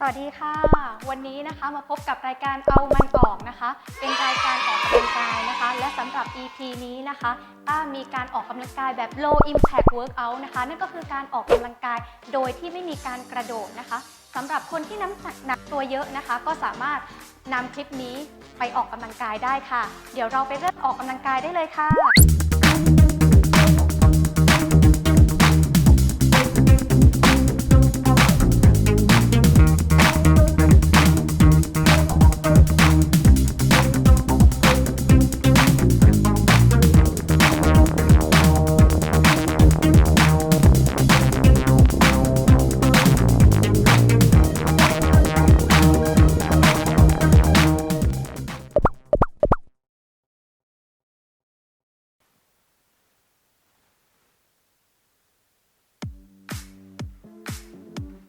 สวัสดีค่ะ วันนี้นะคะมาพบกับรายการเอามันออกนะคะ เป็นรายการออกกำลังกายนะคะ และสำหรับ EP นี้นะคะต้ามีการออกกำลังกายแบบ low impact workout นะคะ นั่นก็คือการออกกำลังกายโดยที่ไม่มีการกระโดดนะคะสำหรับคนที่น้ำหนักหนักตัวเยอะนะคะ ก็สามารถนำคลิปนี้ไปออกกำลังกายได้ค่ะ เดี๋ยวเราไปเริ่มออกกำลังกายได้เลยค่ะ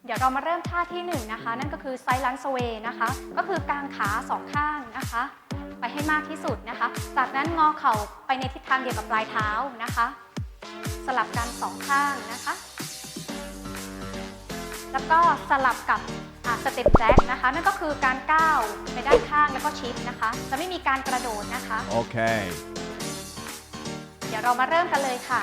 เดี๋ยวเรามาเริ่มท่าที่1นงนะคะ นั่นก็คือไซลันสเวย์นะคะ ก็คือกางขาสองข้างนะคะ ไปให้มากที่สุดนะคะ จากนั้นงอเข่าไปในทิศทางเดียวกับปลายเท้านะคะ สลับกันสองข้างนะคะ แล้วก็สลับกับสเต็ปแจ็คนะคะ นั่นก็คือการก้าวไปด้านข้างแล้วก็ชิปนะคะ จะไม่มีการกระโดดนะคะ Okay. เดี๋ยวเรามาเริ่มกันเลยค่ะ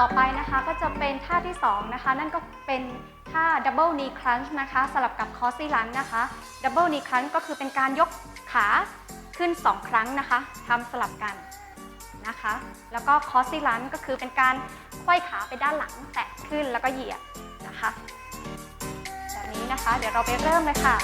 ต่อไปนะคะก็จะเป็นท่าที่ 2 นะคะ นั่นก็เป็นท่า double knee crunch นะคะ สลับกับ crossy lunge นะคะ double knee crunch ก็คือเป็นการยกขาขึ้น 2 ครั้งนะคะทำสลับกันนะคะ แล้วก็ crossy lunge ก็คือเป็นการไขว้ขาไปด้านหลังแตะขึ้นแล้วก็เหยียดนะคะ แบบนี้นะคะ เดี๋ยวเราไปเริ่มเลยค่ะ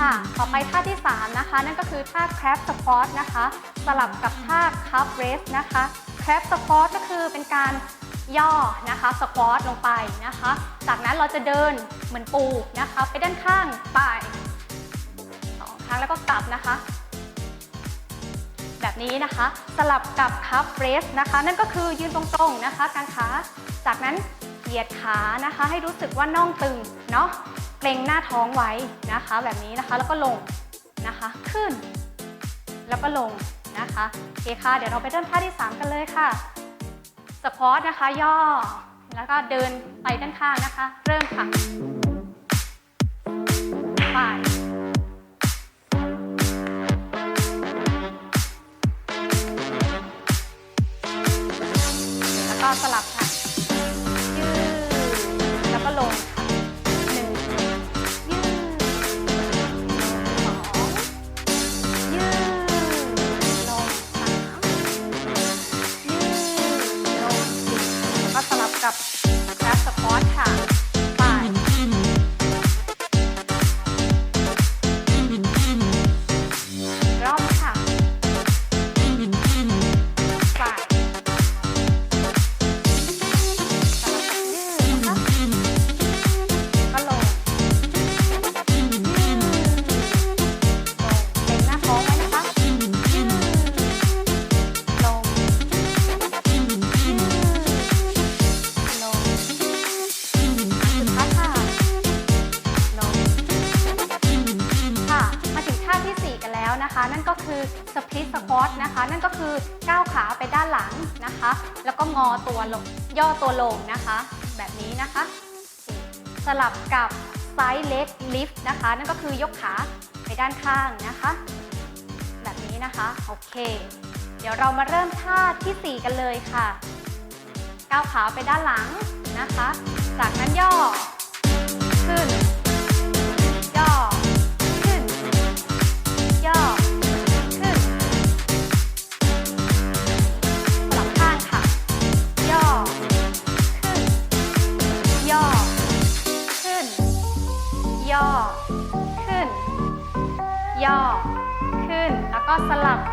ค่ะ ต่อไปท่าที่ 3 นะคะ นั่นก็คือท่า crab squat นะคะ สลับกับท่า calf raise นะคะ crab squat ก็คือเป็นการย่อนะคะ squat ลงไปนะคะ จากนั้นเราจะเดินเหมือนปูนะคะ ไปด้านข้างไปสองครั้งแล้วก็กลับนะคะ แบบนี้นะคะสลับกับ calf raise นะคะ นั่นก็คือยืนตรงๆนะคะกางขา จากนั้นเหยียดขานะคะ ให้รู้สึกว่าน่องตึงเนาะ เกรงหน้าท้องไว้นะคะ แบบนี้นะคะแล้วก็ลงนะคะขึ้น แล้วก็ลงนะคะโอเคค่ะ เดี๋ยวเราไปเริ่มท่าที่ 3 กันเลยค่ะสควอตนะคะย่อแล้วก็เดินไปด้านข้างนะคะ เริ่มค่ะ แล้วนะคะ นั่นก็คือสปลิตสควอตนะคะ นั่นก็คือก้าวขาไปด้านหลังนะคะ แล้วก็งอตัวลงย่อตัวลงนะคะ แบบนี้นะคะ สลับกับไซด์เล็กลิฟต์นะคะ นั่นก็คือยกขาไปด้านข้างนะคะ แบบนี้นะคะโอเค เดี๋ยวเรามาเริ่มท่าทีสี่4 กันเลยค่ะก้าวขาไปด้านหลังนะคะ จากนั้นย่อ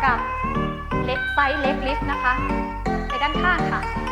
กับเล็กไซส์เล็กลิฟต์นะคะ ไปด้านข้างค่ะ